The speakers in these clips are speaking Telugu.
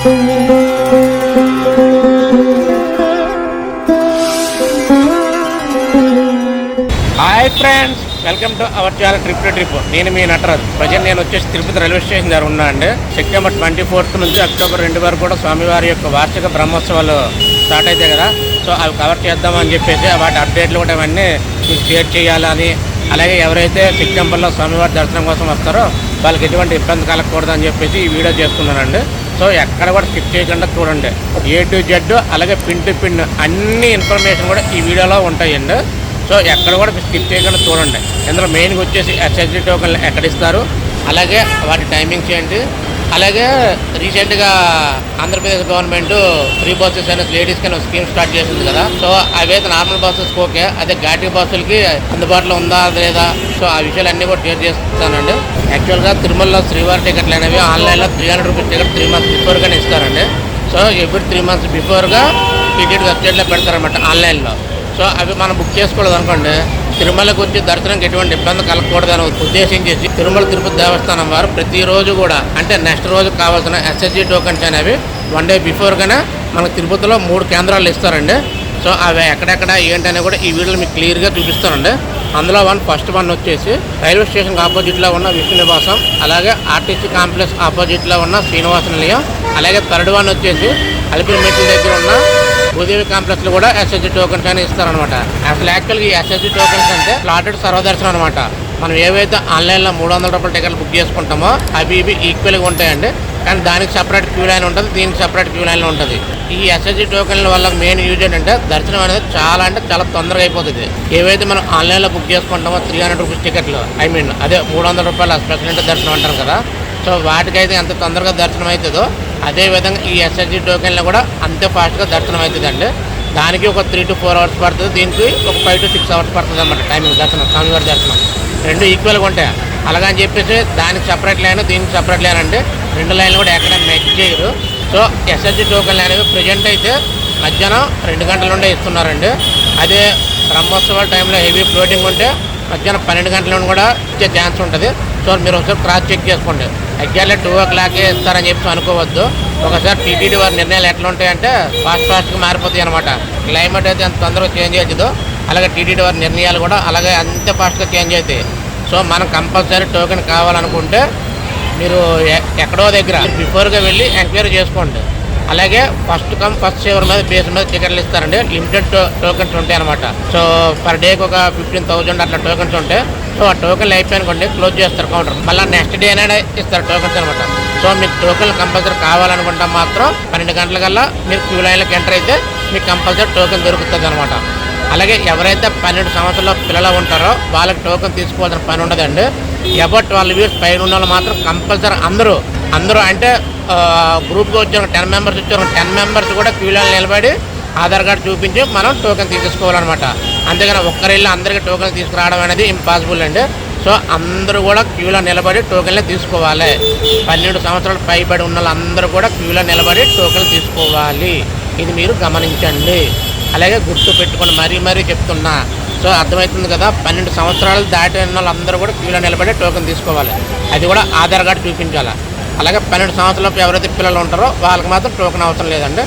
Hi friends welcome to our channel trip to trip నేను మీ నటరాజ్. ప్రజెంట్ నేను వచ్చేసి తిరుపతి రైల్వే స్టేషన్ దగ్గర ఉన్నా అండి. సెప్టెంబర్ ట్వంటీ ఫోర్త్ నుంచి అక్టోబర్ రెండు వరకు కూడా స్వామివారి యొక్క వార్షిక బ్రహ్మోత్సవాలు స్టార్ట్ అవుతాయి కదా. సో అవి కవర్ చేద్దామని చెప్పేసి వాటి అప్డేట్లు కూడా ఇవన్నీ మీకు షేర్ చేయాలని అలాగే ఎవరైతే సెప్టెంబర్లో స్వామివారి దర్శనం కోసం వస్తారో వాళ్ళకి ఎటువంటి ఇబ్బంది కలగకూడదని చెప్పేసి ఈ వీడియో చేస్తున్నానండి సో ఎక్కడ కూడా స్కిప్ చేయకుండా చూడండి. ఏ టు జెడ్ అలాగే పిన్ టు పిన్ అన్ని ఇన్ఫర్మేషన్ కూడా ఈ వీడియోలో ఉంటాయండి సో ఎక్కడ కూడా స్కిప్ చేయకుండా చూడండి. ఇందులో మెయిన్గా వచ్చేసి ఎస్ఎస్డి టోకన్లు ఎక్కడ ఇస్తారు? అలాగే వాటి టైమింగ్స్ ఏంటి? అలాగే రీసెంట్గా ఆంధ్రప్రదేశ్ గవర్నమెంట్ ఫ్రీ బస్సెస్ అనేది లేడీస్కి కింద స్కీమ్ స్టార్ట్ చేసింది కదా. సో అవైతే నార్మల్ బస్సెస్ ఓకే అదే ఘాటీ బస్సులకి అందుబాటులో ఉందా లేదా? సో ఆ విషయాలన్నీ కూడా షేర్ చేస్తానండి. యాక్చువల్గా తిరుమలలో శ్రీవారి టికెట్లు అనేవి ఆన్లైన్లో three hundred rupees ticket three months బిఫోర్గానే ఇస్తారండి. సో ఎవ్రీ త్రీ మంత్స్ బిఫోర్గా టికెట్ వెబ్సైట్లో పెడతారన్నమాట ఆన్లైన్లో. సో అవి మనం బుక్ చేసుకోలేదు అనుకోండి తిరుమలకు వచ్చి దర్శనంకి ఎటువంటి ఇబ్బంది కలగకూడదని ఉద్దేశించేసి తిరుమల తిరుపతి దేవస్థానం వారు ప్రతిరోజు కూడా అంటే నెక్స్ట్ రోజు కావాల్సిన ఎస్ఎస్జి టోకన్స్ అనేవి వన్ డే బిఫోర్గానే మనకు తిరుపతిలో మూడు కేంద్రాలు ఇస్తారండి. సో అవి ఎక్కడెక్కడ ఏంటనే కూడా ఈ వీడియోలో మీకు క్లియర్గా చూపిస్తానండి. అందులో వన్ ఫస్ట్ వన్ వచ్చేసి రైల్వే స్టేషన్ ఆపోజిట్లో ఉన్న విష్ణు నివాసం అలాగే ఆర్టీసీ కాంప్లెక్స్ ఆపోజిట్లో ఉన్న శ్రీనివాస నిలయం అలాగే థర్డ్ వన్ వచ్చేసి అలిపిరిమెట్ల దగ్గర ఉన్న భూదేవి కాంప్లెక్స్లో కూడా ఎస్ఎస్జి టోకెన్స్ అని ఇస్తారనమాట అసలు యాక్చువల్గా ఈ ఎస్ఎస్జి టోకెన్స్ అంటే ప్లాటెడ్ సర్వదర్శనం అనమాట మనం ఏవైతే ఆన్లైన్లో మూడు వందల రూపాయల టికెట్లు బుక్ చేసుకుంటామో అవి ఇవి ఈక్వల్గా ఉంటాయండి. కానీ దానికి సపరేట్ క్యూ లైన్ ఉంటుంది దీనికి సపరేట్ క్యూ లైన్ ఉంటుంది. ఈ ఎస్ఎస్జి టోకెన్ల వల్ల మెయిన్ యూజ్ ఏంటంటే దర్శనం అనేది చాలా అంటే చాలా తొందరగా అయిపోతుంది. ఏవైతే మనం ఆన్లైన్లో బుక్ చేసుకుంటామో త్రీ హండ్రెడ్ రూపీస్ టికెట్లు ఐ మీన్ అదే మూడు వందల రూపాయలు స్పెషల్ దర్శనం అంటారు కదా. సో వాటికైతే ఎంత తొందరగా దర్శనం అవుతుందో అదేవిధంగా ఈ ఎస్ఎస్జి టోకెన్లో కూడా అంతే ఫాస్ట్గా దర్శనం అవుతుందండి. దానికి ఒక త్రీ టు ఫోర్ అవర్స్ పడుతుంది దీనికి ఒక ఫైవ్ టు సిక్స్ అవర్స్ పడుతుంది అన్నమాట టైమింగ్ దర్శనం స్వామివారి దర్శనం. రెండు ఈక్వల్గా ఉంటాయి. అలాగని చెప్పేసి దానికి సపరేట్ లైన్ దీనికి సపరేట్ లైన్ అంటే రెండు లైన్లు కూడా ఎక్కడ మెచ్ చేయరు. సో ఎస్ఎస్జి టోకెన్ అనేవి ప్రజెంట్ అయితే మధ్యాహ్నం రెండు గంటల నుండే ఇస్తున్నారండి. అదే బ్రహ్మోత్సవాల టైంలో హెవీ ఫ్లోటింగ్ ఉంటే మధ్యాహ్నం పన్నెండు గంటల నుండి కూడా ఇచ్చే ఛాన్స్ ఉంటుంది. సో మీరు ఒకసారి క్రాస్ చెక్ చేసుకోండి. ఎగ్జాక్ట్లీ టూ ఓ క్లాకే ఇస్తారని చెప్పి అనుకోవద్దు. ఒకసారి టీటీడీ వారి నిర్ణయాలు ఎట్లా ఉంటాయంటే ఫాస్ట్ ఫాస్ట్గా మారిపోతాయి అనమాట క్లైమేట్ అయితే ఎంత తొందరగా చేంజ్ అవుతుందో అలాగే టీటీడీ వారి నిర్ణయాలు కూడా అలాగే అంత ఫాస్ట్గా చేంజ్ అవుతాయి. సో మనం కంపల్సరీ టోకెన్ కావాలనుకుంటే మీరు ఎక్కడో దగ్గర బిఫోర్గా వెళ్ళి ఎంక్వైరీ చేసుకోండి. అలాగే ఫస్ట్ కమ్ ఫస్ట్ సేవర్ మీద బేస్ మీద టికెట్లు ఇస్తారండి. లిమిటెడ్ టోకెన్స్ ఉంటాయి అనమాట సో పర్ డేకి ఒక ఫిఫ్టీన్ థౌజండ్ అట్లా టోకెన్స్ ఉంటాయి సో ఆ టోకెన్లు అయిపోయానుకోండి క్లోజ్ చేస్తారు కౌంటర్ మళ్ళీ నెక్స్ట్ డే అనేది ఇస్తారు టోకెన్స్ అనమాట సో మీకు టోకెన్లు కంపల్సరీ కావాలనుకుంటే మాత్రం పన్నెండు గంటలకల్లా మీరు క్యూ లైన్లోకి ఎంటర్ అయితే మీకు కంపల్సరీ టోకెన్ దొరుకుతుంది అనమాట అలాగే ఎవరైతే పన్నెండు సంవత్సరాల పిల్లలు ఉంటారో వాళ్ళకి టోకెన్ తీసుకోవాల్సిన పని ఉండదండి. ఎవరు ట్వెల్వ్ ఇయర్స్ పైన ఉన్న వాళ్ళు మాత్రం కంపల్సరీ అందరూ అందరూ అంటే గ్రూప్గా వచ్చారు టెన్ మెంబర్స్ వచ్చారు టెన్ మెంబర్స్ కూడా క్యూలో నిలబడి ఆధార్ కార్డు చూపించి మనం టోకెన్ తీసుకోవాలన్నమాట అంతేగాని ఒక్కరిల్లు అందరికీ టోకెన్ తీసుకురావడం అనేది ఇంపాసిబుల్ అండి. సో అందరూ కూడా క్యూలో నిలబడి టోకెన్లే తీసుకోవాలి. పన్నెండు సంవత్సరాలు పైబడి ఉన్న వాళ్ళందరూ కూడా క్యూలో నిలబడి టోకెన్ తీసుకోవాలి. ఇది మీరు గమనించండి. అలాగే గుర్తు పెట్టుకొని మరీ మరీ చెప్తున్నా. సో అర్థమవుతుంది కదా పన్నెండు సంవత్సరాలు దాటిన వాళ్ళందరూ కూడా క్యూలో నిలబడి టోకెన్ తీసుకోవాలి. అది కూడా ఆధార్ కార్డు చూపించాలి? అలాగే పన్నెండు సంవత్సరాలకు ఎవరైతే పిల్లలు ఉంటారో వాళ్ళకి మాత్రం టోకెన్ అవసరం లేదండి.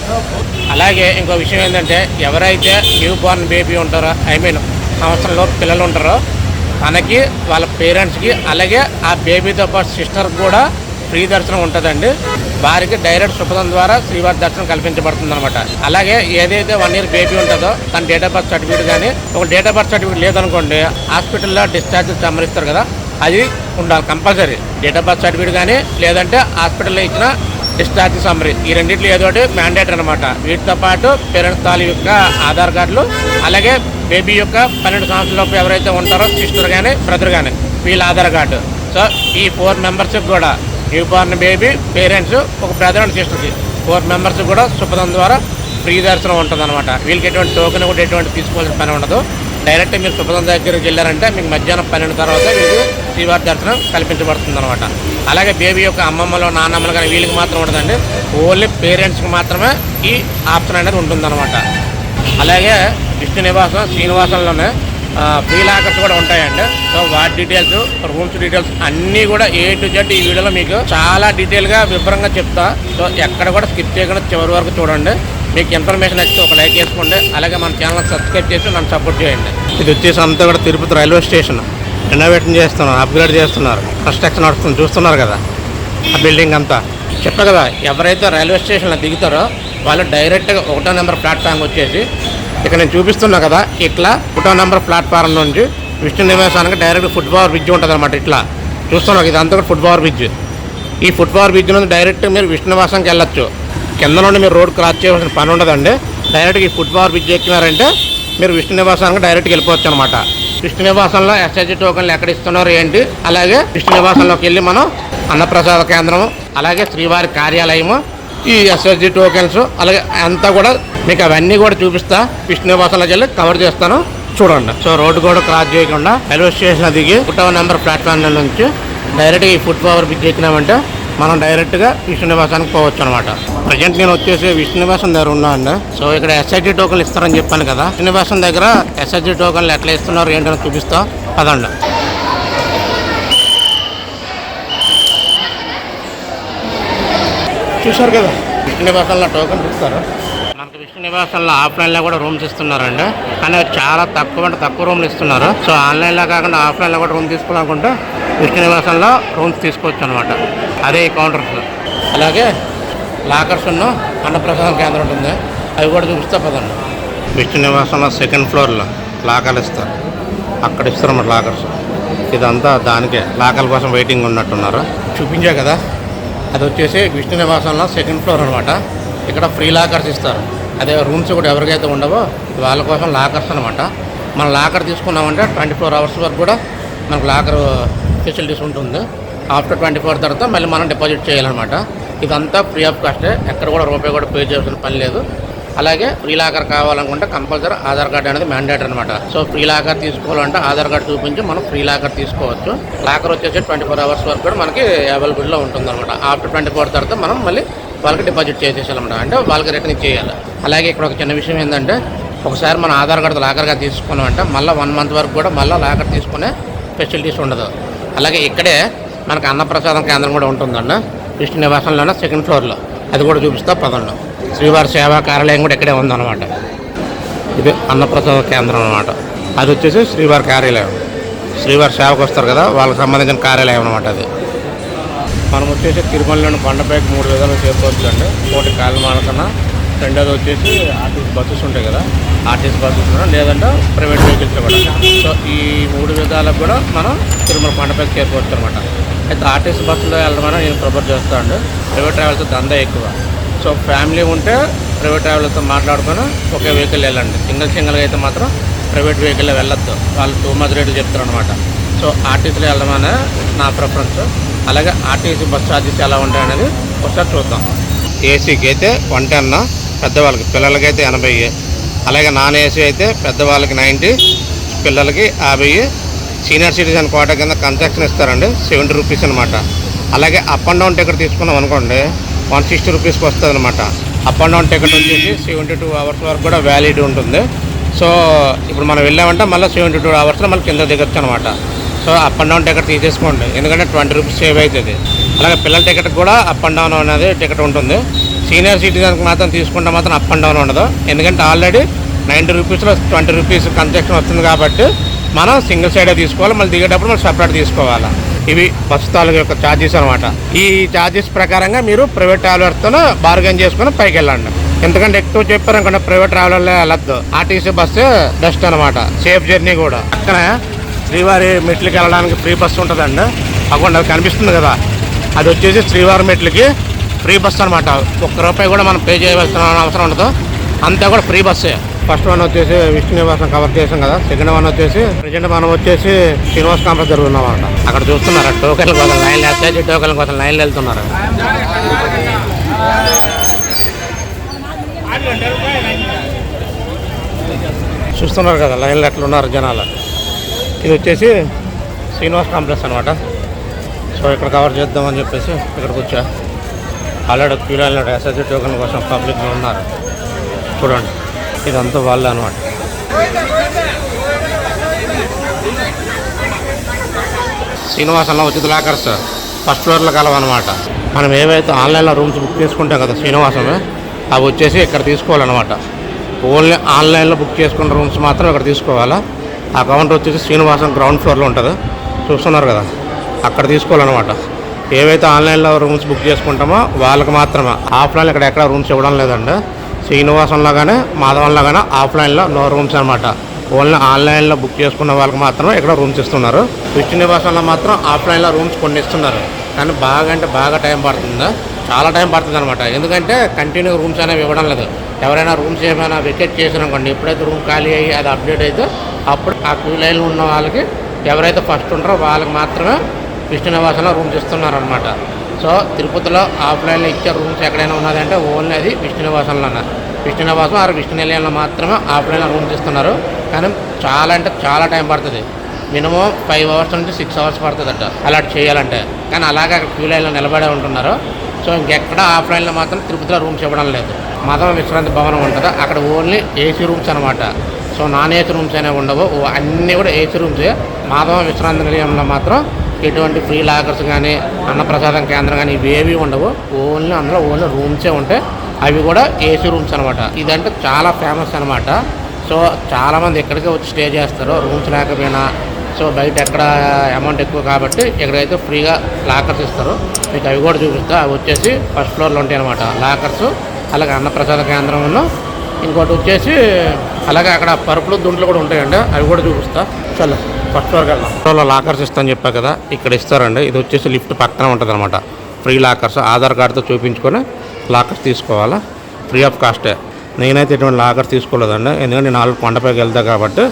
అలాగే ఇంకో విషయం ఏంటంటే ఎవరైతే న్యూ బోర్న్ బేబీ ఉంటారో ఐ మీన్ సంవత్సరంలో పిల్లలు ఉంటారో తనకి వాళ్ళ పేరెంట్స్కి అలాగే ఆ బేబీతో పాటు సిస్టర్కి కూడా ఫ్రీ దర్శనం ఉంటుందండి. వారికి డైరెక్ట్ సుపథం ద్వారా శ్రీవారి దర్శనం కల్పించబడుతుంది అనమాట అలాగే ఏదైతే వన్ ఇయర్ బేబీ ఉంటుందో తన డేట్ ఆఫ్ బర్త్ సర్టిఫికేట్ కానీ ఒక డేట్ ఆఫ్ బర్త్ సర్టిఫికేట్ లేదనుకోండి హాస్పిటల్లో డిశ్చార్జ్ సంబంధిస్తారు కదా. అది ఉండాలి compulsory. Date of birth certificate కానీ లేదంటే హాస్పిటల్లో ఇచ్చిన డిశ్చార్జ్ సమ్మరీ ఈ రెండింటిలో ఏదో ఒకటి మ్యాండేట్ అనమాట వీటితో పాటు పేరెంట్స్ తాలూ యొక్క ఆధార్ కార్డులు అలాగే బేబీ యొక్క పన్నెండు సంవత్సరాలలోపు ఎవరైతే ఉంటారో సిస్టర్ కానీ బ్రదర్ కానీ వీళ్ళ ఆధార్ కార్డు. సో ఈ ఫోర్ మెంబర్స్కి కూడా న్యూ బార్న్ బేబీ పేరెంట్స్ ఒక బ్రదర్ అండ్ సిస్టర్కి ఫోర్ మెంబర్స్ కూడా సుపదం ద్వారా ఫ్రీ దర్శనం ఉంటుంది అనమాట వీళ్ళకి ఎటువంటి టోకెన్ కూడా ఎటువంటి తీసుకోవాల్సిన పని ఉండదు. డైరెక్ట్ మీరు సుపదం దగ్గరికి వెళ్ళారంటే మీకు మధ్యాహ్నం పన్నెండు తర్వాత మీకు శ్రీవారి దర్శనం కల్పించబడుతుంది అనమాట అలాగే బేబీ యొక్క అమ్మమ్మలో నాన్నమ్మలు కానీ వీళ్ళకి మాత్రం ఉండదండి. ఓన్లీ పేరెంట్స్కి మాత్రమే ఈ ఆప్షన్ అనేది ఉంటుందన్నమాట. అలాగే విష్ణు నివాసం శ్రీనివాసంలోనే ఫ్రీ లాకర్స్ కూడా ఉంటాయండి. సో వాటి డీటెయిల్స్ రూమ్స్ డీటెయిల్స్ అన్నీ కూడా ఏ టు జెడ్ ఈ వీడియోలో మీకు చాలా డీటెయిల్గా వివరంగా చెప్తా. సో ఎక్కడ కూడా స్కిప్ చేయకుండా చివరి వరకు చూడండి. మీకు ఇన్ఫర్మేషన్ నచ్చితే ఒక లైక్ చేసుకోండి. అలాగే మన ఛానల్ సబ్స్క్రైబ్ చేసి నన్ను సపోర్ట్ చేయండి. ఇది వచ్చేసి అంతా కూడా తిరుపతి రైల్వే స్టేషన్. రెనోవేషన్ చేస్తున్నారు అప్గ్రేడ్ చేస్తున్నారు. కన్స్ట్రక్షన్ నడుస్తుంది చూస్తున్నారు కదా. ఆ బిల్డింగ్ అంతా. చెప్పా కదా ఎవరైతే రైల్వే స్టేషన్లో దిగుతారో వాళ్ళు డైరెక్ట్గా ఒకటో నెంబర్ ప్లాట్ఫామ్ వచ్చేసి ఇక్కడ నేను చూపిస్తున్నా కదా ఇట్లా ఒకటో నెంబర్ ప్లాట్ఫారం నుంచి విష్ణు నివాసానికి డైరెక్ట్ ఫుట్బాల్ బ్రిడ్జ్ ఉంటుంది అనమాట ఇట్లా చూస్తున్నారు ఇదంతా కూడా ఫుట్బాల్ బ్రిడ్జ్. ఈ ఫుట్బాల్ బ్రిడ్జ్ నుంచి డైరెక్ట్ మీరు విష్ణు నివాసానికి వెళ్ళొచ్చు. కింద నుండి మీరు రోడ్ క్రాస్ చేయవలసిన పని ఉండదండి. డైరెక్ట్గా ఈ ఫుట్బాల్ బ్రిడ్జ్ ఎక్కినారంటే మీరు విష్ణు నివాసానికి డైరెక్ట్గా వెళ్ళిపోవచ్చు అనమాట విష్ణు నివాసంలో ఎస్ఐజి టోకన్లు ఎక్కడ ఇస్తున్నారు ఏంటి? అలాగే విష్ణు నివాసంలోకి వెళ్ళి మనం అన్నప్రసాద కేంద్రం అలాగే శ్రీవారి కార్యాలయము ఈ ఎస్ఎస్జి టోకెన్స్ అలాగే అంతా కూడా మీకు అవన్నీ కూడా చూపిస్తా. విష్ణు నివాసంలోకి వెళ్ళి కవర్ చేస్తాను. చూడండి. సో రోడ్డు కూడా క్రాస్ చేయకుండా రైల్వే స్టేషన్ దిగి ఒకటవ నెంబర్ ప్లాట్ఫామ్ నుంచి డైరెక్ట్గా ఈ ఫుట్ ఓవర్ బ్రిడ్జ్ ఎక్కినామంటే మనం డైరెక్ట్గా విష్ణు నివాసానికి పోవచ్చు అనమాట ప్రజెంట్ నేను వచ్చేసి విష్ణు నివాసం దగ్గర ఉన్నా అండి. సో ఇక్కడ ఎస్ఐజి టోకన్లు ఇస్తారని చెప్పాను కదా. విష్ణు నివాసం దగ్గర ఎస్ఐజి టోకన్లు ఎట్లా ఇస్తున్నారు ఏంటని చూపిస్తా. పదండి. చూశారు కదా. విష్ణు నివాసంలో టోకన్ ఇస్తారు మనకి విష్ణు నివాసంలో ఆఫ్లైన్లో కూడా రూమ్స్ ఇస్తున్నారండి. కానీ చాలా తక్కువ అంటే తక్కువ రూమ్లు ఇస్తున్నారు. సో ఆన్లైన్లో కాకుండా ఆఫ్లైన్లో కూడా రూమ్ తీసుకోవాలనుకుంటే విష్ణు నివాసంలో రూమ్స్ తీసుకోవచ్చు అనమాట అదే ఈ కౌంటర్స్ అలాగే లాకర్స్ ఉన్న అన్నప్రసాదం కేంద్రం ఉంటుంది. అవి కూడా చూపిస్తా పదండి. విష్ణు నివాసంలో సెకండ్ ఫ్లోర్లో లాకర్లు ఇస్తారు. అక్కడ ఇస్తారు మరి లాకర్స్ ఇదంతా దానికే. లాకర్ల కోసం వెయిటింగ్ ఉన్నట్టున్నారు. చూపించా కదా? అది వచ్చేసి విష్ణు నివాసంలో సెకండ్ ఫ్లోర్ అనమాట ఇక్కడ ఫ్రీ లాకర్స్ ఇస్తారు. అదే రూమ్స్ కూడా ఎవరికైతే ఉండవో వాళ్ళ కోసం లాకర్స్ అనమాట మనం లాకర్ తీసుకున్నామంటే ట్వంటీ ఫోర్ అవర్స్ వరకు కూడా మనకు లాకర్ ఫెసిలిటీస్ ఉంటుంది. ఆఫ్టర్ ట్వంటీ ఫోర్ తర్వాత మళ్ళీ మనం డిపాజిట్ చేయాలన్నమాట. ఇదంతా ఫ్రీ ఆఫ్ కాస్టే ఎక్కడ కూడా రూపాయి కూడా పే చేయాల్సిన పని లేదు. అలాగే ఫ్రీ లాకర్ కావాలనుకుంటే కంపల్సరీ ఆధార్ కార్డ్ అనేది మ్యాండేట్ అనమాట సో ఫ్రీ లాకర్ తీసుకోవాలంటే ఆధార్ కార్డ్ చూపించి మనం ఫ్రీ లాకర్ తీసుకోవచ్చు. లాకర్ వచ్చేసి ట్వంటీ ఫోర్ అవర్స్ వరకు కూడా మనకి అవైలబుల్లో ఉంటుంది అనమాట ఆఫ్టర్ ట్వంటీ ఫోర్ తర్వాత మనం మళ్ళీ వాళ్ళకి డిపాజిట్ చేసేసామన్నమాట అంటే వాళ్ళకి రిటర్న్ ఇచ్చేయాలి. అలాగే ఇక్కడ ఒక చిన్న విషయం ఏంటంటే ఒకసారి మన ఆధార్ కార్డు లాకర్గా తీసుకున్నామంటే మళ్ళీ వన్ మంత్ వరకు కూడా మళ్ళీ లాకర్ తీసుకునే ఫెసిలిటీస్ ఉండదు. అలాగే ఇక్కడే మనకు అన్నప్రసాదం కేంద్రం కూడా ఉంటుందండి. కృష్ణ నివాసంలోనే సెకండ్ ఫ్లోర్లో అది కూడా చూపిస్తా పదండి శ్రీవారి సేవా కార్యాలయం కూడా ఇక్కడే ఉందన్నమాట. ఇది అన్నప్రసాద కేంద్రం అనమాట అది వచ్చేసి శ్రీవారి కార్యాలయం. శ్రీవారి సేవకు వస్తారు కదా వాళ్ళకి సంబంధించిన కార్యాలయం అనమాట అది. మనం వచ్చేసి తిరుమలలోని కొండపైకి మూడు విధాలు చేసుకోవచ్చు అండి ఒకటి కాలిమానకన రెండోది వచ్చేసి ఆర్టీసీ బస్సెస్ ఉంటాయి కదా ఆర్టీసీ బస్సెస్ కూడా లేదంటే ప్రైవేట్ వెహికల్స్ కూడా సో ఈ మూడు విధాలకు కూడా మనం తిరుమల కొండపైకి చేరుకోవచ్చు అనమాట అయితే ఆర్టీసీ బస్సులో వెళ్ళడం నేను ప్రిఫర్ చేస్తాను ప్రైవేట్ ట్రావెల్స్ దందా ఎక్కువ. సో ఫ్యామిలీ ఉంటే ప్రైవేట్ ట్రావెల్తో మాట్లాడుకొని ఒకే వెహికల్ వెళ్ళండి. సింగిల్ సింగిల్గా అయితే మాత్రం ప్రైవేట్ వెహికల్లో వెళ్ళొద్దు. వాళ్ళు టూ మచ్ రేట్లు చెప్తారు అనమాట సో ఆర్టీసీలో వెళ్ళడం అనేది నా ప్రిఫరెన్స్. అలాగే ఆర్టీసీ బస్ ఛార్జెస్ ఎలా ఉంటాయి అనేది ఒకసారి చూద్దాం. ఏసీకి అయితే వన్ టెన్ పెద్దవాళ్ళకి పిల్లలకి అయితే ఎనభై. అలాగే నాన్ ఏసీ అయితే పెద్దవాళ్ళకి నైంటీ పిల్లలకి యాభై. సీనియర్ సిటిజన్ కోట కింద కన్సెక్షన్ ఇస్తారండి. సెవెంటీ రూపీస్ అనమాట అలాగే అప్ అండ్ డౌన్ టికెట్ తీసుకున్నాం అనుకోండి వన్ సిక్స్టీ రూపీస్కి వస్తుంది అనమాట అప్ అండ్ డౌన్ టికెట్ వచ్చేసి సెవెంటీ టూ అవర్స్ వరకు కూడా వ్యాలిడ్ ఉంటుంది. సో ఇప్పుడు మనం వెళ్ళామంటే మళ్ళీ సెవెంటీ టూ అవర్స్లో మళ్ళీ కింద దిగొచ్చు అనమాట so up and down ticket తీసేసుకోండి. ఎందుకంటే ట్వంటీ రూపీస్ సేవ్ అవుతుంది. అలాగే పిల్లల టికెట్ కూడా అప్ అండ్ డౌన్ అనేది టికెట్ ఉంటుంది. సీనియర్ సిటిజన్కి మాత్రం తీసుకుంటే మాత్రం అప్ అండ్ డౌన్ ఉండదు. ఎందుకంటే ఆల్రెడీ నైంటీ రూపీస్లో ట్వంటీ రూపీస్ కన్సెక్షన్ వస్తుంది కాబట్టి మనం సింగిల్ సైడే తీసుకోవాలి. మళ్ళీ దిగేటప్పుడు మనం సపరేట్ తీసుకోవాలి. ఇవి బస్సు తాలూకు యొక్క ఛార్జెస్ అనమాట ఈ ఛార్జెస్ ప్రకారంగా మీరు ప్రైవేట్ ట్రావెలర్తో బార్గెన్ చేసుకుని పైకి వెళ్ళండి. ఎందుకంటే ఎక్కువ చెప్పారు అనుకోండి ప్రైవేట్ ట్రావెలర్లో వెళ్ళొద్దు. ఆర్టీసీ బస్సు బెస్ట్ అనమాట సేఫ్ జర్నీ కూడా. పక్కనే శ్రీవారి మెట్లకి వెళ్ళడానికి ఫ్రీ బస్సు ఉంటుందండి. అక్కడ అది కనిపిస్తుంది కదా. అది వచ్చేసి శ్రీవారి మెట్లకి ఫ్రీ బస్సు అనమాట ఒక్క రూపాయి కూడా మనం పే చేయవలసిన అవసరం ఉండదు. అంతా కూడా ఫ్రీ బస్సే ఫస్ట్ వన్ వచ్చేసి విష్ణు నివాసం కవర్ చేసాం కదా. సెకండ్ వన్ వచ్చేసి ప్రజెంట్ మనం వచ్చేసి శ్రీనివాస్ కాంప్లెక్స్ జరుగుతున్నాం అనమాట అక్కడ చూస్తున్నారా టోకెన్ల కోసం లైన్ అత్యాచి టోకెన్ల కోసం లైన్లు వెళ్తున్నారు. చూస్తున్నారు కదా లైన్లు ఎట్లా ఉన్నారు జనాలు. ఇది వచ్చేసి శ్రీనివాస్ కాంప్లెక్స్ అనమాట సో ఇక్కడ కవర్ చేద్దామని చెప్పేసి ఇక్కడికి వచ్చా. ఆల్రెడీ క్యూలో ఎస్ఎస్సీ టోకెన్ కోసం పబ్లిక్లో ఉన్నారు. చూడండి. ఇదంతా వాళ్ళే అనమాట శ్రీనివాసంలో ఉచిత లాకర్స్ ఫస్ట్ ఫ్లోర్లో కలవన్నమాట మనం ఏవైతే ఆన్లైన్లో రూమ్స్ బుక్ చేసుకుంటాం కదా శ్రీనివాసమే అవి వచ్చేసి ఇక్కడ తీసుకోవాలన్నమాట. ఓన్లీ ఆన్లైన్లో బుక్ చేసుకున్న రూమ్స్ మాత్రం ఇక్కడ తీసుకోవాలా? ఆ కౌంటర్ వచ్చేసి శ్రీనివాసం గ్రౌండ్ ఫ్లోర్లో ఉంటుంది. చూస్తున్నారు కదా? అక్కడ తీసుకోవాలన్నమాట. ఏవైతే ఆన్లైన్లో రూమ్స్ బుక్ చేసుకుంటామో వాళ్ళకి మాత్రమే. ఆఫ్లైన్ ఇక్కడ ఎక్కడ రూమ్స్ ఇవ్వడం లేదండి. శ్రీనివాసంలో కానీ కానీ ఆఫ్లైన్లో నో రూమ్స్ అనమాట ఓన్లీ ఆన్లైన్లో బుక్ చేసుకున్న వాళ్ళకి మాత్రమే ఇక్కడ రూమ్స్ ఇస్తున్నారు. విష్ణు నివాసంలో మాత్రం ఆఫ్లైన్లో రూమ్స్ కొన్ని ఇస్తున్నారు. కానీ బాగా అంటే బాగా టైం పడుతుంది? చాలా టైం పడుతుంది అనమాట ఎందుకంటే కంటిన్యూ రూమ్స్ అనేవి ఇవ్వడం లేదు. ఎవరైనా రూమ్స్ ఏమైనా వెకెట్ చేసినానుకోండి ఎప్పుడైతే రూమ్ ఖాళీ అయ్యి అది అప్డేట్ అయితే అప్పుడు ఆ క్యూ లైన్లో ఉన్న వాళ్ళకి ఎవరైతే ఫస్ట్ ఉంటారో వాళ్ళకి మాత్రమే విష్ణు నివాసంలో రూమ్స్ ఇస్తున్నారు అనమాట సో తిరుపతిలో ఆఫ్లైన్లో ఇచ్చే రూమ్స్ ఎక్కడైనా ఉన్నదంటే ఓన్లీ అది విష్ణు నివాసంలోనే విష్ణు నివాసం ఆరు విష్ణు నిలయంలో మాత్రమే ఆఫ్లైన్లో రూమ్స్ ఇస్తున్నారు కానీ చాలా అంటే చాలా టైం పడుతుంది. మినిమం ఫైవ్ అవర్స్ నుంచి సిక్స్ అవర్స్ పడుతుందట అలాంటి చేయాలంటే. కానీ అలాగే అక్కడ క్యూ లైన్లో నిలబడే ఉంటున్నారు. సో ఇంకెక్కడ ఆఫ్లైన్లో మాత్రం తిరుపతిలో రూమ్స్ ఇవ్వడం లేదు. మాధవ విశ్రాంతి భవనం ఉంటుంది. అక్కడ ఓన్లీ ఏసీ రూమ్స్ అనమాట సో నాన్ ఏసీ రూమ్స్ అనేవి ఉండవు. అన్నీ కూడా ఏసీ రూమ్స్. మాధవ విశ్రాంతి నిలయంలో మాత్రం ఎటువంటి ఫ్రీ లాకర్స్ కానీ అన్నప్రసాదం కేంద్రం కానీ ఇవేవి ఉండవు. ఓన్లీ అందులో ఓన్లీ రూమ్సే ఉంటాయి అవి కూడా ఏసీ రూమ్స్ అనమాట ఇదంటే చాలా ఫేమస్ అనమాట సో చాలామంది ఇక్కడికే వచ్చి స్టే చేస్తారు రూమ్స్ లేకపోయినా సో బయట ఎక్కడ అమౌంట్ ఎక్కువ కాబట్టి ఇక్కడైతే ఫ్రీగా లాకర్స్ ఇస్తారు మీకు అవి కూడా చూపిస్తా. అవి వచ్చేసి ఫస్ట్ ఫ్లోర్లో ఉంటాయి అనమాట లాకర్స్ అలాగే అన్నప్రసాద కేంద్రంలో ఇంకోటి వచ్చేసి అలాగే అక్కడ పరుపులు దుంట్లు కూడా ఉంటాయండి. అవి కూడా చూపిస్తా. చలో. ఫస్ట్ ఫ్లోర్ వెళ్దాం ఫ్లోర్లో లాకర్స్ ఇస్తాను చెప్పా కదా ఇక్కడ ఇస్తారండి. ఇది వచ్చేసి లిఫ్ట్ పక్కన ఉంటుంది అనమాట ఫ్రీ లాకర్స్ ఆధార్ కార్డుతో చూపించుకొని లాకర్స్ తీసుకోవాలా? ఫ్రీ ఆఫ్ కాస్టే నేనైతే ఇటువంటి లాకర్ తీసుకోలేదండి. ఎందుకంటే నేను ఆల్రెడీ కొండపైకి వెళ్తా కాబట్టి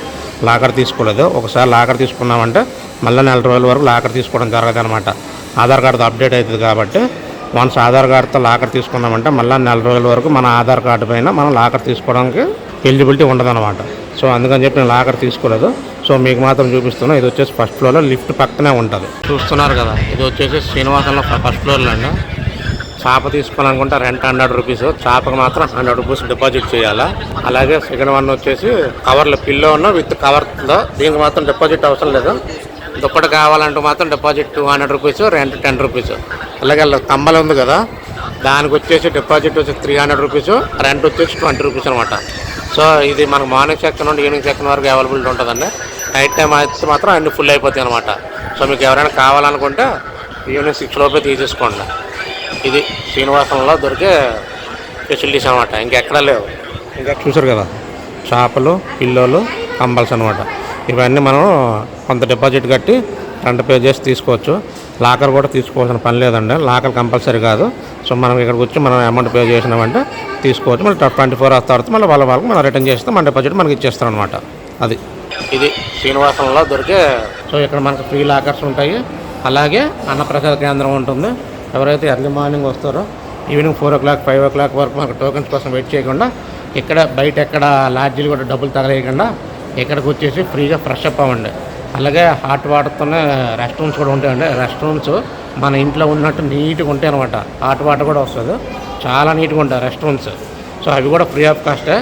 లాకర్ తీసుకోలేదు. ఒకసారి లాకర్ తీసుకున్నామంటే మళ్ళీ నెల రోజుల వరకు లాకర్ తీసుకోవడం జరగదు అనమాట ఆధార్ కార్డుతో అప్డేట్ అవుతుంది కాబట్టి వన్స్ ఆధార్ కార్డుతో లాకర్ తీసుకున్నామంటే మళ్ళీ నెల రోజుల వరకు మన ఆధార్ కార్డు పైన మనం లాకర్ తీసుకోవడానికి ఎలిజిబిలిటీ ఉండదన్నమాట. సో అందుకని చెప్పి నేను లాకర్ తీసుకోలేదు. సో మీకు మాత్రం చూపిస్తున్నా. ఇది వచ్చేసి ఫస్ట్ ఫ్లోర్లో లిఫ్ట్ పక్కనే ఉంటుంది. చూస్తున్నారు కదా ఇది వచ్చేసి శ్రీనివాసంలో ఫస్ట్ ఫ్లోర్లో అండి. చేప తీసుకోవాలనుకుంటే రెంట్ హండ్రెడ్ రూపీస్. చేపకు మాత్రం హండ్రెడ్ రూపీస్ డిపాజిట్ చేయాలా? అలాగే సెకండ్ వన్ వచ్చేసి కవర్లో పిల్లో ఉన్న విత్ కవర్లో దీనికి మాత్రం డిపాజిట్ అవసరం లేదు. దుప్పటి కావాలంటే మాత్రం deposit two hundred rupees rent ten rupees. అలాగే కంబలు ఉంది కదా దానికి వచ్చేసి డిపాజిట్ వచ్చి త్రీ హండ్రెడ్ రూపీస్ రెంట్ వచ్చేసి ట్వంటీ రూపీస్ అనమాట సో ఇది మనకు మార్నింగ్ సెక్షన్ నుండి ఈవినింగ్ సెక్షన్ వరకు అవైలబిలిటీ ఉంటుందండి. నైట్ టైం అయితే మాత్రం అన్ని ఫుల్ అయిపోతాయి అనమాట సో మీకు ఎవరైనా కావాలనుకుంటే ఈవినింగ్ సిక్స్ లోపే తీసేసుకోండి. ఇది శ్రీనివాసంలో దొరికే ఫెసిలిటీస్ అనమాట ఇంకెక్కడా లేవు. ఇంకా చూసారు కదా చేపలు పిల్లోలు కంబల్స్ అనమాట ఇవన్నీ మనం కొంత డిపాజిట్ కట్టి రెంట్ పే చేసి తీసుకోవచ్చు. లాకర్ కూడా తీసుకోవాల్సిన పని లేదండి. లాకర్ కంపల్సరీ కాదు. సో మనం ఇక్కడికి వచ్చి మనం అమౌంట్ పే చేసినామంటే తీసుకోవచ్చు. మళ్ళీ ట్వంటీ ఫోర్ అవర్స్ తర్వాత మళ్ళీ వాళ్ళ వాళ్ళకి మనం రిటర్న్ చేస్తే మన డిపాజిట్ మనకి ఇచ్చేస్తాం అనమాట అది. ఇది శ్రీనివాసంలో దొరికే సో ఇక్కడ మనకు ఫ్రీ లాకర్స్ ఉంటాయి. అలాగే అన్నప్రసాద కేంద్రం ఉంటుంది. ఎవరైతే ఎర్లీ మార్నింగ్ వస్తారో evening four o'clock five o'clock వరకు మనకు టోకెన్స్ కోసం వెయిట్ చేయకుండా ఇక్కడ బయట ఎక్కడ లాడ్జీలు కూడా డబ్బులు తగలేయకుండా ఇక్కడికి వచ్చేసి ఫ్రీగా ఫ్రెష్ అప్ అవ్వండి. అలాగే హాట్ వాటర్తోనే రెస్ట్ రూమ్స్ కూడా ఉంటాయండి. రెస్ట్ రూమ్స్ మన ఇంట్లో ఉన్నట్టు నీట్గా ఉంటాయి అనమాట హాట్ వాటర్ కూడా వస్తుంది. చాలా నీట్గా ఉంటాయి రెస్ట్ రూమ్స్. సో అవి కూడా ఫ్రీ ఆఫ్ కాస్టే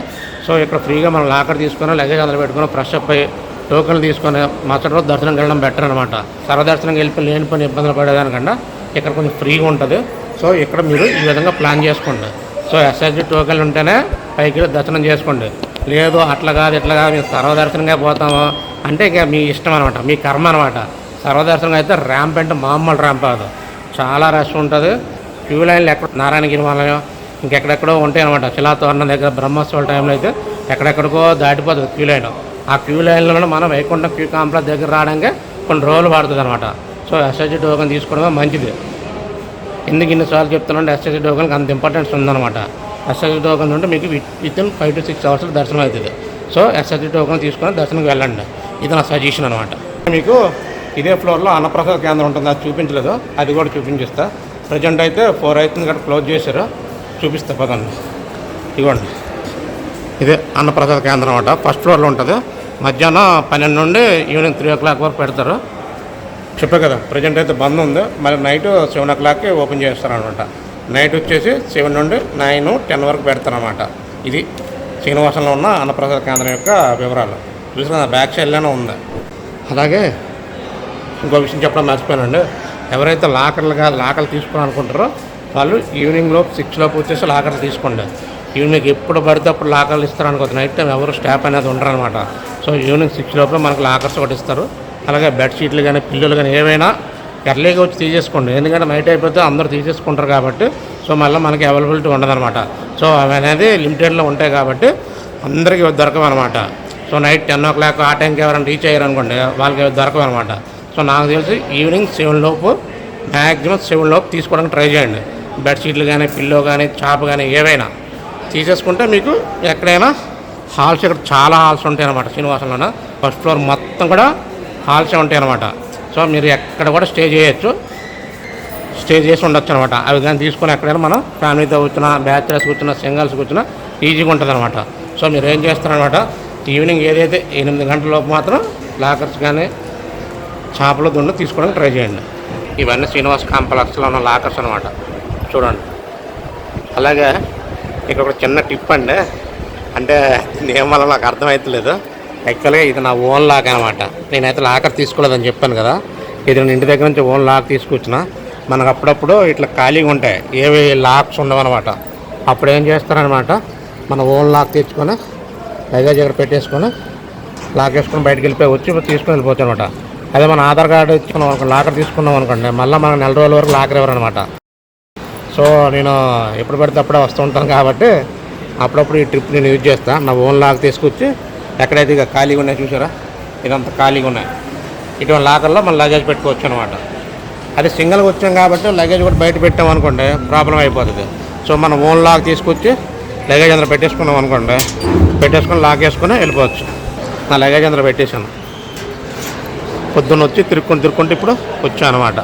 సో ఇక్కడ ఫ్రీగా మనం లాకర్ తీసుకొని లగేజ్ అందులో పెట్టుకొని ఫ్రెష్ అప్ అయ్యి టోకెన్లు తీసుకొని మరుసటి రోజు దర్శనం వెళ్ళడం బెటర్ అనమాట సర్వదర్శనం వెళ్ళిపోయి లేని పని ఇబ్బందులు పడేదానికన్నా ఇక్కడ కొంచెం ఫ్రీగా ఉంటుంది. సో ఇక్కడ మీరు ఈ విధంగా ప్లాన్ చేసుకోండి. సో ఎస్ఎస్జి టోకెన్లు ఉంటేనే పైకి దర్శనం చేసుకోండి. లేదు అట్లా కాదు ఇట్లా కాదు. మేము సర్వదర్శనంగా పోతాము. అంటే ఇక మీ ఇష్టం అనమాట మీ కర్మ అనమాట సర్వదర్శనం అయితే ర్యాంప్ అంటే మామూలు ర్యాంప్ కాదు. చాలా రష్ ఉంటుంది. క్యూ లైన్లు ఎక్కడ నారాయణగిరి మాలయం ఇంకెక్కడెక్కడో ఉంటాయి అనమాట శిలాతోరణం దగ్గర బ్రహ్మోత్సవాల టైంలో అయితే ఎక్కడెక్కడికో దాటిపోతుంది క్యూ లైన్ ఆ క్యూ లైన్లో మనం వైకుంఠం క్యూ కాంప్లెక్స్ దగ్గర రావడానికి కొన్ని రోజులు పడుతుంది అనమాట సో ఎస్ఎస్జి టోకెన్ తీసుకోవడమే మంచిది. ఎందుకు ఇన్నిసార్లు చెప్తున్నాను ఎస్ఎస్జి టోకెన్కి అంత ఇంపార్టెన్స్ ఉందన్నమాట. ఎస్ఎస్జి టోకెన్ ఉంటే మీకు within five to six అవర్స్లో దర్శనం అవుతుంది. సో ఎస్ఎస్జి టోకెన్ తీసుకొని దర్శనంకి వెళ్ళండి. ఇది నా సజెషన్ అనమాట మీకు ఇదే ఫ్లోర్లో అన్నప్రసాద కేంద్రం ఉంటుంది? అది చూపించలేదు. అది కూడా చూపించిస్తా. ప్రజెంట్ అయితే ఫోర్ అవుతుంది ఇక్కడ క్లోజ్ చేశారు. చూపిస్తా పదండి. ఇదిగోండి. ఇదే అన్నప్రసాద కేంద్రం అనమాట ఫస్ట్ ఫ్లోర్లో ఉంటుంది. మధ్యాహ్నం పన్నెండు నుండి ఈవినింగ్ త్రీ ఓ క్లాక్ వరకు పెడతారు. చెప్పే కదా ప్రజెంట్ అయితే బంద్ ఉంది. మరి నైట్ సెవెన్ ఓ క్లాక్కి ఓపెన్ చేస్తారనమాట నైట్ వచ్చేసి సెవెన్ నుండి నైన్ టెన్ వరకు పెడతారనమాట ఇది శ్రీనివాసంలో ఉన్న అన్నప్రసాద కేంద్రం యొక్క వివరాలు. చూసిన బ్యాక్ సైడ్లోనే ఉంది. అలాగే ఇంకో విషయం చెప్పడం మర్చిపోయానండి. ఎవరైతే లాకర్లుగా లాకర్లు తీసుకోవాలనుకుంటారో వాళ్ళు ఈవినింగ్ లోపు సిక్స్ వచ్చేసి లాకర్లు తీసుకోండి. ఈవినింగ్ ఎప్పుడు పడితే అప్పుడు లాకర్లు ఇస్తారు అనుకో నైట్ టైం ఎవరు స్టాప్ అనేది ఉండరు అనమాట సో ఈవినింగ్ సిక్స్ లోపల మనకు లాకర్స్ ఒకటి ఇస్తారు. అలాగే బెడ్షీట్లు కానీ పిల్లలు కానీ ఏవైనా ఎర్లీగా వచ్చి తీసేసుకోండి. ఎందుకంటే నైట్ అయిపోతే అందరూ తీసేసుకుంటారు కాబట్టి సో మళ్ళీ మనకి అవైలబిలిటీ ఉండదన్నమాట. సో అవి అనేది లిమిటెడ్లో ఉంటాయి కాబట్టి అందరికీ దొరకవు అనమాట so night ten o'clock ఆ టైంకి ఎవరైనా రీచ్ అయ్యారనుకోండి వాళ్ళకి దొరకవు అనమాట. సో నాకు తెలిసి ఈవినింగ్ సెవెన్ లోపు మ్యాక్సిమం సెవెన్ లోపు తీసుకోవడానికి ట్రై చేయండి. బెడ్షీట్లు కానీ పిల్లో కానీ చాప కానీ ఏవైనా తీసేసుకుంటే మీకు ఎక్కడైనా హాల్స్ ఇక్కడ చాలా హాల్స్ ఉంటాయి అనమాట శ్రీనివాసంలోన. ఫస్ట్ ఫ్లోర్ మొత్తం కూడా హాల్సే ఉంటాయి అనమాట సో మీరు ఎక్కడ కూడా స్టే చేయొచ్చు. స్టే చేసి ఉండొచ్చు అనమాట. అవి కానీ తీసుకొని ఎక్కడైనా మనం ఫ్యామిలీతో కూర్చున్నా బ్యాచిలర్స్ కూర్చున్నా సింగల్స్ కూర్చున్నా ఈజీగా ఉంటుంది అనమాట సో మీరు ఏం చేస్తారనమాట ఈవినింగ్ ఏదైతే ఎనిమిది గంటల లోపు మాత్రం లాకర్స్ కానీ చేపల దుండ తీసుకోవడానికి ట్రై చేయండి. ఇవన్నీ శ్రీనివాస్ కాంప్లెక్స్లో ఉన్న లాకర్స్ అనమాట చూడండి. అలాగే ఇక్కడ ఒక చిన్న టిప్ అండి. అంటే నేను వల్ల నాకు అర్థమవుతలేదు యాక్చువల్గా ఇది నా ఓన్ లాక్ అనమాట నేనైతే లాకర్ తీసుకోలేదని చెప్పాను కదా. ఇది నేను ఇంటి దగ్గర నుంచి ఓన్ లాక్ తీసుకొచ్చిన. మనకు అప్పుడప్పుడు ఇట్లా ఖాళీగా ఉంటాయి. ఏవి లాక్స్ ఉండవన్నమాట. అప్పుడు ఏం చేస్తారనమాట మన ఓన్ లాక్ తెచ్చుకొని లగేజ్ ఇక్కడ పెట్టేసుకొని లాక్ వేసుకొని బయటకు వెళ్ళిపోయి వచ్చి తీసుకుని వెళ్ళిపోవచ్చు అనమాట. అదే మన ఆధార్ కార్డు ఇచ్చుకున్నాం లాకర్ తీసుకున్నాం అనుకోండి మళ్ళీ మనకు నెల రోజుల వరకు లాకర్ ఇవ్వరనమాట సో నేను ఎప్పుడు పడితే అప్పుడే వస్తూ ఉంటాను కాబట్టి అప్పుడప్పుడు ఈ ట్రిప్ నేను యూజ్ చేస్తాను నా ఓన్ లాక్ తీసుకొచ్చి ఎక్కడైతే ఇక ఖాళీగా ఉన్నాయి చూసారా? ఇదంతా ఖాళీగా ఉన్నాయి. ఇటువంటి లాకర్లో మన లగేజ్ పెట్టుకోవచ్చు అనమాట. అది సింగిల్గా వచ్చాం కాబట్టి లగేజ్ కూడా బయట పెట్టాం అనుకోండి ప్రాబ్లం అయిపోతుంది. సో మనం ఓన్ లాక్ తీసుకొచ్చి లగేజ్ అందరూ పెట్టేసుకున్నాం అనుకోండి. పెట్టేసుకొని లాక్ వేసుకుని వెళ్ళిపోవచ్చు. నా లగేజ్ అందరూ పెట్టేశాను. పొద్దున్న వచ్చి తిరుక్కుని తిరుక్కుంటే ఇప్పుడు వచ్చాను అనమాట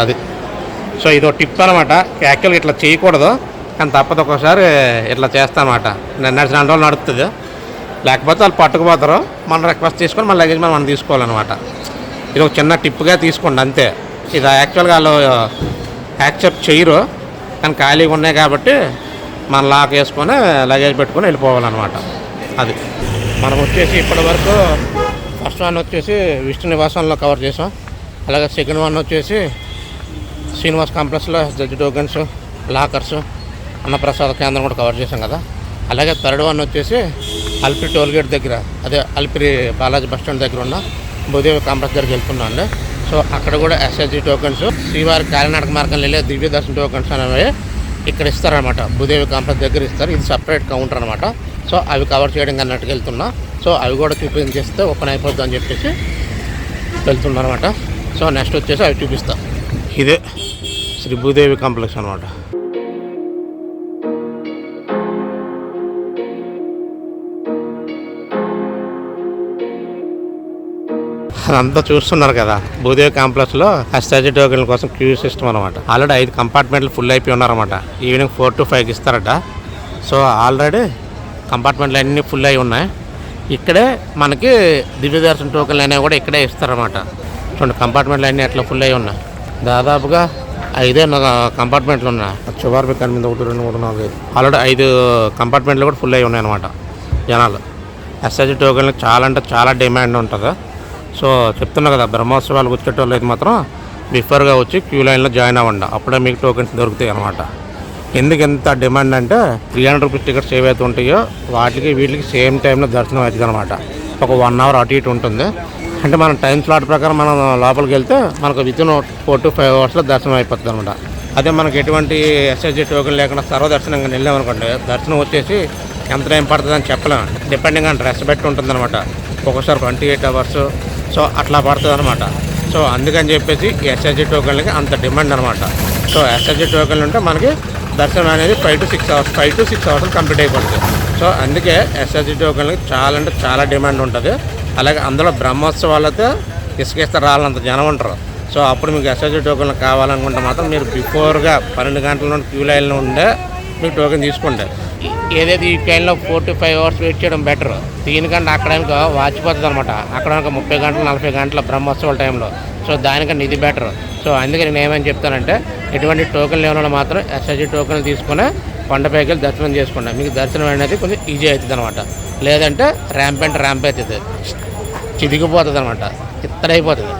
అది. సో ఇదో టిప్ అనమాట యాక్చువల్గా ఇట్లా చేయకూడదు. కానీ తప్పదు ఒక్కోసారి ఇట్లా చేస్తానమాట. నడిచిన రెండు రోజులు నడుస్తుంది లేకపోతే వాళ్ళు పట్టుకుపోతారు. మనం రిక్వెస్ట్ తీసుకొని మన లగేజ్ మనం మనం తీసుకోవాలన్నమాట. ఇది ఒక చిన్న టిప్గా తీసుకోండి అంతే. ఇది యాక్చువల్గా వాళ్ళు యాక్సెప్ట్ చేయరు. కానీ ఖాళీగా ఉన్నాయి కాబట్టి మనం లాక్ వేసుకొని లగేజ్ పెట్టుకొని వెళ్ళిపోవాలన్నమాట. అది. మనం వచ్చేసి ఇప్పటి వరకు ఫస్ట్ వన్ వచ్చేసి విష్ణు నివాసంలో కవర్ చేసాం. అలాగే సెకండ్ వన్ వచ్చేసి శ్రీనివాస్ కాంప్లెక్స్లో జడ్జి టోకెన్స్ లాకర్స్ అన్నప్రసాద కేంద్రం కూడా కవర్ చేసాం కదా. అలాగే థర్డ్ వన్ వచ్చేసి అల్పి టోల్గేట్ దగ్గర అదే అల్పిరి బాలాజీ బస్ స్టాండ్ దగ్గర ఉన్న భూదేవి కాంప్లెక్స్ దగ్గరికి వెళ్తున్నాం అండి సో అక్కడ కూడా ఎస్ఎస్జి టోకెన్స్ శ్రీవారి కాలినాటక మార్గం వెళ్ళే దివ్య దర్శన టోకెన్స్ అనేవి ఇక్కడ ఇస్తారనమాట భూదేవి కాంప్లెక్స్ దగ్గర ఇస్తారు. ఇది సపరేట్ కౌంటర్ అనమాట సో అవి కవర్ చేయడానికి అన్నట్టుగా వెళ్తున్నా. సో అవి కూడా చూపించేస్తే ఓపెన్ అయిపోద్ది అని చెప్పేసి వెళ్తున్నా అనమాట సో నెక్స్ట్ వచ్చేసి అవి చూపిస్తా. ఇదే శ్రీ భూదేవి కాంప్లెక్స్ అనమాట అదంతా చూస్తున్నారు కదా. భూదేవి కాంప్లెక్స్లో అస్టాజీ టోకెన్ల కోసం క్యూ సిస్టమ్ అనమాట ఆల్రెడీ ఐదు కంపార్ట్మెంట్లు ఫుల్ అయిపోయి ఉన్నారన్నమాట. ఈవినింగ్ ఫోర్ టు ఫైవ్కి ఇస్తారట. సో ఆల్రెడీ కంపార్ట్మెంట్లు అన్నీ ఫుల్ అయి ఉన్నాయి. ఇక్కడే మనకి దివ్య దర్శన టోకెన్లు అనేవి కూడా ఇక్కడే ఇస్తారన్నమాట. చూడండి కంపార్ట్మెంట్లు అన్నీ అట్లా ఫుల్ అయి ఉన్నాయి. దాదాపుగా ఐదే కంపార్ట్మెంట్లు ఉన్నాయి. చివరి కనిమిది ఒకటి రెండు మూడు నాలుగు ఐదు. ఆల్రెడీ ఐదు కంపార్ట్మెంట్లు కూడా ఫుల్ అయి ఉన్నాయి అనమాట జనాలు. ఎస్ఎస్జి టోకెన్లకు చాలా అంటే చాలా డిమాండ్ ఉంటుంది. సో చెప్తున్నా కదా బ్రహ్మోత్సవాలకు వచ్చేటోళ్ళు అయితే మాత్రం బిఫోర్గా వచ్చి క్యూ లైన్లో జాయిన్ అవ్వండి. అప్పుడే మీకు టోకెన్స్ దొరుకుతాయి అనమాట ఎందుకు ఎంత డిమాండ్ అంటే త్రీ హండ్రెడ్ రూపీస్ టికెట్స్ ఏవైతే ఉంటాయో వాటికి వీటికి సేమ్ టైంలో దర్శనం అవుతుంది అనమాట ఒక వన్ అవర్ అటు ఇటు ఉంటుంది. అంటే మనం టైం స్లాట్ ప్రకారం మనం లోపలికి వెళ్తే మనకు within four to five అవర్స్లో దర్శనం అయిపోతుంది అనమాట అదే మనకి ఎటువంటి ఎస్ఎస్జీ టోకెన్ లేకుండా సర్వదర్శనంగా వెళ్ళామనుకోండి దర్శనం వచ్చేసి ఎంత టైం పడుతుందని చెప్పలేము చెప్పలేం. డిపెండింగ్ ఆన్ డ్రెస్ బెట్టి ఉంటుంది అనమాట ఒకసారి ట్వంటీ ఎయిట్ అవర్స్ సో అట్లా పడుతుంది అనమాట సో అందుకని చెప్పేసి ఎస్ఎస్జి టోకెన్లకి అంత డిమాండ్ అనమాట సో ఎస్ఎస్జి టోకెన్లు ఉంటే మనకి దర్శనం అనేది five to six hours five to six hours complete అయిపోతుంది. సో అందుకే ఎస్ఎస్జి టోకెన్లకి చాలా అంటే చాలా డిమాండ్ ఉంటుంది. అలాగే అందులో బ్రహ్మోత్సవాలతో ఇసుకేస్తే రాలంత జనం ఉంటారు. సో అప్పుడు మీకు ఎస్ఎస్జి టోకెన్లు కావాలనుకుంటే మాత్రం మీరు బిఫోర్గా పన్నెండు గంటల నుండి క్యూ లైన్లో ఉండే మీకు టోకెన్ తీసుకోండి. ఏదైతే ఈ ట్రైన్లో four to five hours wait చేయడం బెటర్ దీనికంటే అక్కడ ఇంకా వాచిపోతుంది అనమాట అక్కడ ముప్పై గంటలు నలభై గంటల బ్రహ్మోత్సవాల టైంలో సో దానికన్నా ఇది బెటర్ సో అందుకే నేను ఏమని చెప్తానంటే ఎటువంటి టోకెన్ లేని మాత్రం ఎస్ఐజి టోకెన్ తీసుకుని కొండపైకి వెళ్ళి దర్శనం చేసుకోండి. మీకు దర్శనం అనేది కొంచెం ఈజీ అవుతుంది అనమాట లేదంటే ర్యాంప్ అండ్ ర్యాంప్ అవుతుంది. చిదిగిపోతుంది అనమాట ఇత్తడైపోతుంది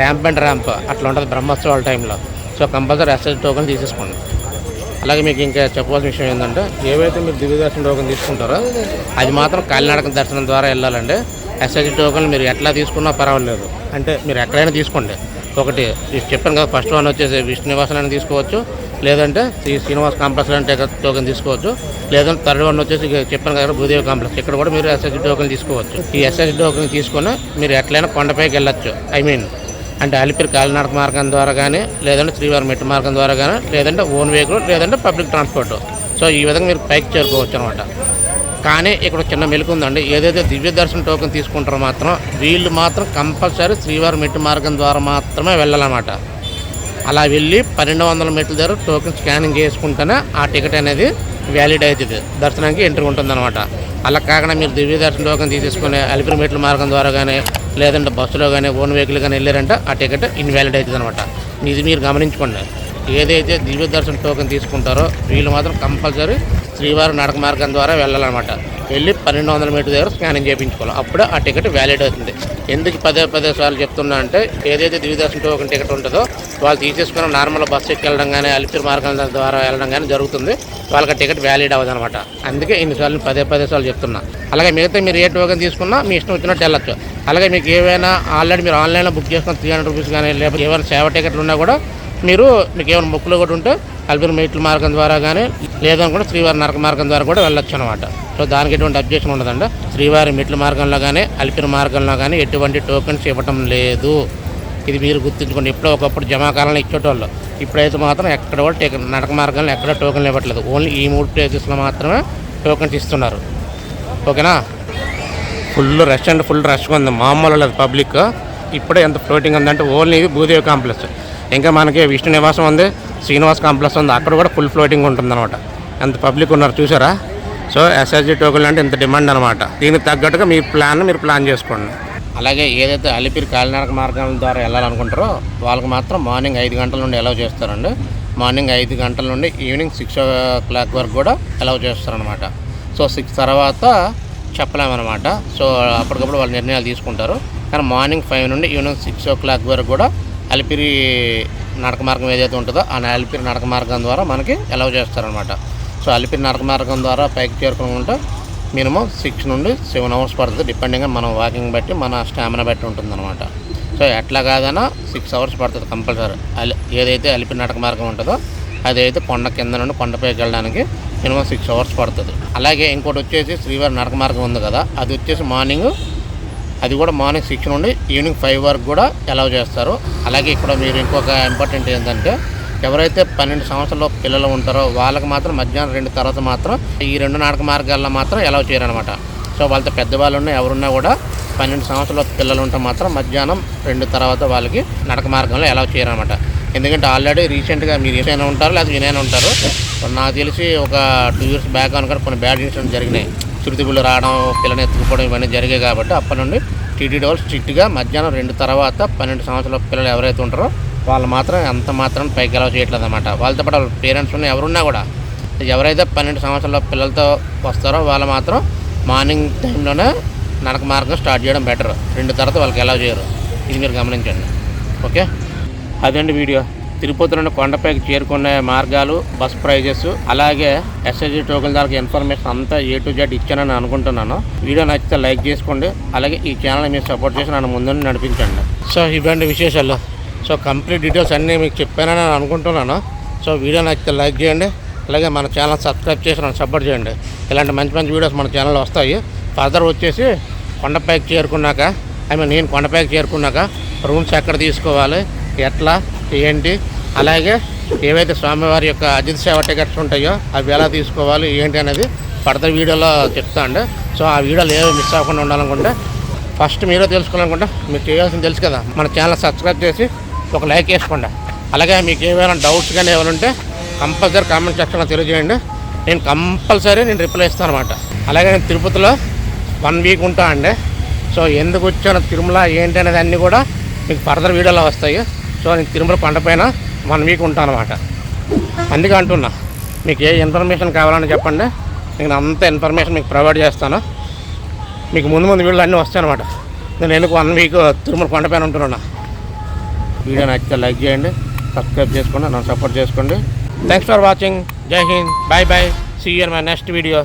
ర్యాంప్ అండ్ ర్యాంప్ అట్లా ఉంటుంది బ్రహ్మోత్సవాల టైంలో సో కంపల్సరీ ఎస్ఐజి టోకెన్ తీసేసుకోండి. అలాగే మీకు ఇంకా చెప్పవలసిన విషయం ఏంటంటే ఏవైతే మీరు దివ్య దర్శన టోకెన్ తీసుకుంటారో అది మాత్రం కాలినడక దర్శనం ద్వారా వెళ్ళాలండి. ఎస్ఐజి టోకెన్ మీరు ఎట్లా తీసుకున్నా పర్వాలేదు. అంటే మీరు ఎక్కడైనా తీసుకోండి. ఒకటి చెప్పాను కదా ఫస్ట్ వన్ వచ్చేసి విష్ణునివాసన్ అని తీసుకోవచ్చు. లేదంటే శ్రీ శ్రీనివాస్ కాంప్లెక్స్ అంటే టోకెన్ తీసుకోవచ్చు. లేదంటే థర్డ్ వన్ వచ్చేసి చెప్పాను కదా భూదేవి కాంప్లెక్స్. ఇక్కడ కూడా మీరు ఎస్ఎస్ టోకెన్ తీసుకోవచ్చు. ఈ ఎస్ఎస్ టోకెన్ తీసుకొని మీరు ఎట్లయినా కొండపైకి వెళ్ళచ్చు. ఐ మీన్ అంటే అలిపిరి కాలినడక మార్గం ద్వారా కానీ లేదంటే శ్రీవారి మెట్టు మార్గం ద్వారా కానీ లేదంటే ఓన్ వెహికల్ లేదంటే పబ్లిక్ ట్రాన్స్పోర్ట్. సో ఈ విధంగా మీరు పైకి చేరుకోవచ్చు అనమాట కానీ ఇక్కడ చిన్న మెలుకు ఉందండి. ఏదైతే దివ్య దర్శన టోకెన్ తీసుకుంటారో మాత్రం వీళ్ళు మాత్రం కంపల్సరీ శ్రీవారి మెట్టు మార్గం ద్వారా మాత్రమే వెళ్ళాలన్నమాట. అలా వెళ్ళి పన్నెండు వందల మెట్ల దగ్గర టోకెన్ స్కానింగ్ చేసుకుంటేనే ఆ టికెట్ అనేది వ్యాలిడ్ అవుతుంది దర్శనానికి ఎంట్రీ ఉంటుందన్నమాట. అలా కాకుండా మీరు దివ్య దర్శన టోకెన్ తీసేసుకుని అలిపిరిమెట్ల మార్గం ద్వారా కానీ లేదంటే బస్సులో కానీ ఓన్ వెహికల్ కానీ వెళ్ళారంటే ఆ టికెట్ ఇన్వాలిడ్ అవుతుంది అనమాట ఇది మీరు గమనించుకోండి. ఏదైతే దివ్య దర్శన టోకెన్ తీసుకుంటారో వీళ్ళు మాత్రం కంపల్సరీ శ్రీవారి నడక మార్గం ద్వారా వెళ్ళాలన్నమాట. వెళ్ళి పన్నెండు వందల మీటర్ దగ్గర స్కానింగ్ చేయించుకోవాలి. అప్పుడు ఆ టికెట్ వ్యాలిడ్ అవుతుంది. ఎందుకు పదే పదే సార్లు చెప్తున్నా అంటే ఏదైతే దివ్య దర్శన టోకెన్ టికెట్ ఉంటుందో వాళ్ళు తీసేసుకున్న నార్మల్ బస్సు ఎక్కి వెళ్ళడం కానీ అలిపిరి మార్గాల ద్వారా వెళ్ళడం కానీ జరుగుతుంది. వాళ్ళకి టికెట్ వ్యాలిడ్ అవ్వదు అనమాట అందుకే ఇన్నిసార్లు పదే పదే సార్లు చెప్తున్నా. అలాగే మిగతా మీరు ఏ టోకెన్ తీసుకున్నా మీ ఇష్టం వచ్చినట్టు వెళ్ళచ్చు. అలాగే మీకు ఏవైనా ఆల్రెడీ మీరు ఆన్లైన్లో బుక్ చేసుకున్న త్రీ హండ్రెడ్ రూపీస్ కానీ లేకపోతే ఏమైనా సేవ టికెట్లు ఉన్నా కూడా మీరు మీకు ఏమైనా బుక్లో కూడా ఉంటే అల్పిరి మెట్ల మార్గం ద్వారా కానీ లేదనుకుంటే శ్రీవారి నరక మార్గం ద్వారా కూడా వెళ్ళొచ్చు అనమాట సో దానికి ఎటువంటి అబ్జెక్షన్ ఉండదండి. శ్రీవారి మెట్ల మార్గంలో కానీ అల్పిన మార్గంలో కానీ ఎటువంటి టోకెన్స్ ఇవ్వటం లేదు. ఇది మీరు గుర్తుంచుకోండి. ఎప్పుడో ఒకప్పుడు జమాకాలను ఇచ్చేటోళ్ళు. ఇప్పుడైతే మాత్రం ఎక్కడ కూడా నడక మార్గంలో ఎక్కడ టోకెన్లు ఇవ్వట్లేదు. ఓన్లీ ఈ మూడు ప్లేసెస్లో మాత్రమే టోకెన్స్ ఇస్తున్నారు. ఓకేనా? ఫుల్ రష్ అండ్ ఫుల్ రష్గా ఉంది. మామూలు లేదు పబ్లిక్. ఇప్పుడే ఎంత ఫ్లోటింగ్ ఉందంటే ఓన్లీ ఇది భూదేవి కాంప్లెక్స్. ఇంకా మనకి విష్ణు నివాసం ఉంది. శ్రీనివాస్ కాంప్లెక్స్ ఉంది. అక్కడ కూడా ఫుల్ ఫ్లోటింగ్ ఉంటుంది అనమాట ఎంత పబ్లిక్ ఉన్నారు చూసారా? సో ఎస్ఎస్జి టోకెన్ అంటే ఇంత డిమాండ్ అనమాట దీనికి తగ్గట్టుగా మీ ప్లాన్ మీరు ప్లాన్ చేసుకోండి. అలాగే ఏదైతే అలిపిరి కాలినడక మార్గం ద్వారా వెళ్ళాలనుకుంటారో వాళ్ళకి మాత్రం మార్నింగ్ ఐదు గంటల నుండి అలౌ చేస్తారండి. మార్నింగ్ ఐదు గంటల నుండి ఈవినింగ్ సిక్స్ ఓ క్లాక్ వరకు కూడా అలౌ చేస్తారనమాట సో సిక్స్ తర్వాత చెప్పలేమన్నమాట. సో అప్పటికప్పుడు వాళ్ళు నిర్ణయాలు తీసుకుంటారు. కానీ మార్నింగ్ ఫైవ్ నుండి ఈవినింగ్ సిక్స్ ఓ క్లాక్ వరకు కూడా అలిపిరి నడక మార్గం ఏదైతే ఉంటుందో ఆ అలిపిరి నడక మార్గం ద్వారా మనకి అలౌ చేస్తారనమాట సో అలిపిరి నడక మార్గం ద్వారా పైకి చేరుకుంటే మినిమం సిక్స్ నుండి సెవెన్ అవర్స్ పడుతుంది. డిపెండింగ్ మనం వాకింగ్ బట్టి మన స్టామినా బట్టి ఉంటుందన్నమాట. సో ఎట్లా కాదన్నా సిక్స్ అవర్స్ పడుతుంది కంపల్సరీ. అలి ఏదైతే అలిపిరి నడక మార్గం ఉంటుందో అదైతే కొండ కింద నుండి కొండపైకి వెళ్ళడానికి మినిమం సిక్స్ అవర్స్ పడుతుంది. అలాగే ఇంకోటి వచ్చేసి శ్రీవారి నడక మార్గం ఉంది కదా అది వచ్చేసి మార్నింగ్ అది కూడా మార్నింగ్ సిక్స్ నుండి ఈవినింగ్ ఫైవ్ వరకు కూడా అలౌ చేస్తారు. అలాగే ఇక్కడ మీరు ఇంకొక ఇంపార్టెంట్ ఏంటంటే ఎవరైతే పన్నెండు సంవత్సరాల పిల్లలు ఉంటారో వాళ్ళకి మాత్రం మధ్యాహ్నం రెండు తర్వాత మాత్రం ఈ రెండు నాటక మార్గాల్లో మాత్రం అలౌ చేయరనమాట సో వాళ్ళతో పెద్దవాళ్ళు ఉన్న ఎవరున్నా కూడా పన్నెండు సంవత్సరాల పిల్లలు ఉంటే మాత్రం మధ్యాహ్నం రెండు తర్వాత వాళ్ళకి నడక మార్గంలో అలౌ చేయరనమాట ఎందుకంటే ఆల్రెడీ రీసెంట్గా మీరు ఏమైనా ఉంటారు లేదా వినైనా ఉంటారు. నాకు తెలిసి ఒక టూ ఇయర్స్ బ్యాక్ అనుకుంటే కొన్ని బ్యాడ్ ఇన్సిడెంట్స్ జరిగినాయి. చిరుతిబుళ్ళు రావడం పిల్లని ఎత్తుకుపోవడం ఇవన్నీ జరిగాయి కాబట్టి అప్పటి నుండి టీటీడీ వాళ్ళు స్ట్రిక్ట్గా మధ్యాహ్నం రెండు తర్వాత పన్నెండు సంవత్సరాల పిల్లలు ఎవరైతే ఉంటారో వాళ్ళు మాత్రం ఎంత మాత్రం పైకి ఎలా చేయట్లేదు అనమాట వాళ్ళతో పాటు వాళ్ళ పేరెంట్స్ ఉన్న ఎవరున్నా కూడా ఎవరైతే పన్నెండు సంవత్సరాల పిల్లలతో వస్తారో వాళ్ళు మాత్రం మార్నింగ్ టైంలోనే నడక మార్గం స్టార్ట్ చేయడం బెటర్. రెండు తర్వాత వాళ్ళకి ఎలా చేయరు. ఇది మీరు గమనించండి. ఓకే? అదండి వీడియో. తిరుపతి నుండి కొండపైకి చేరుకునే మార్గాలు బస్ ప్రైజెస్ అలాగే ఎస్ఎస్జి టోకెన్ దానికి ఇన్ఫర్మేషన్ అంతా ఏ టు జెడ్ ఇచ్చానని అనుకుంటున్నాను. వీడియో నచ్చితే లైక్ చేసుకోండి అలాగే ఈ ఛానల్ మీరు సపోర్ట్ చేసి నన్ను ముందు నడిపించండి. సో ఇవ్వండి విశేషాలు. సో కంప్లీట్ డీటెయిల్స్ అన్నీ మీకు చెప్పానని నేను అనుకుంటున్నాను. సో వీడియో నచ్చితే లైక్ చేయండి అలాగే మన ఛానల్ సబ్స్క్రైబ్ చేసి నన్ను సపోర్ట్ చేయండి. ఇలాంటి మంచి మంచి వీడియోస్ మన ఛానల్లో వస్తాయి. ఫర్దర్ వచ్చేసి కొండపైకి చేరుకున్నాక ఐ మీన్ నేను కొండపైకి చేరుకున్నాక రూమ్స్ ఎక్కడ తీసుకోవాలి ఎట్లా ఏంటి? అలాగే ఏవైతే స్వామివారి యొక్క అజిత్ సేవ టికెట్స్ ఉంటాయో అవి ఎలా తీసుకోవాలి ఏంటి అనేది ఫర్దర్ వీడియోలో చెప్తా అండి. సో ఆ వీడియోలు ఏవి మిస్ అవ్వకుండా ఉండాలనుకుంటే ఫస్ట్ మీరే తెలుసుకోవాలనుకుంటే మీరు చేయాల్సింది తెలుసు కదా. మన ఛానల్ సబ్స్క్రైబ్ చేసి ఒక లైక్ వేసుకోండి. అలాగే మీకు ఏమైనా డౌట్స్ కానీ ఏమైనా ఉంటే కంపల్సరీ కామెంట్ సెక్షన్లో తెలియజేయండి. నేను కంపల్సరీ నేను రిప్లై ఇస్తాను అనమాట అలాగే నేను తిరుపతిలో వన్ వీక్ ఉంటా అండి. సో ఎందుకు వచ్చాను తిరుమల ఏంటి అనేది అన్నీ కూడా మీకు ఫర్దర్ వీడియోలో వస్తాయి. సో నేను తిరుమల పంట పైన వన్ వీక్ ఉంటాను అనమాట అందుకే అంటున్నా మీకు ఏ ఇన్ఫర్మేషన్ కావాలని చెప్పండి నేను అంత ఇన్ఫర్మేషన్ మీకు ప్రొవైడ్ చేస్తాను. మీకు ముందు ముందు వీళ్ళు అన్నీ వస్తాయి అనమాట నేను ఎందుకు వన్ వీక్ తిరుమల పంట పైన ఉంటున్నా వీడియో నచ్చితే లైక్ చేయండి సబ్స్క్రైబ్ చేసుకోండి నన్ను సపోర్ట్ చేసుకోండి. Thanks for watching Jai Hind. Bye bye see you my next video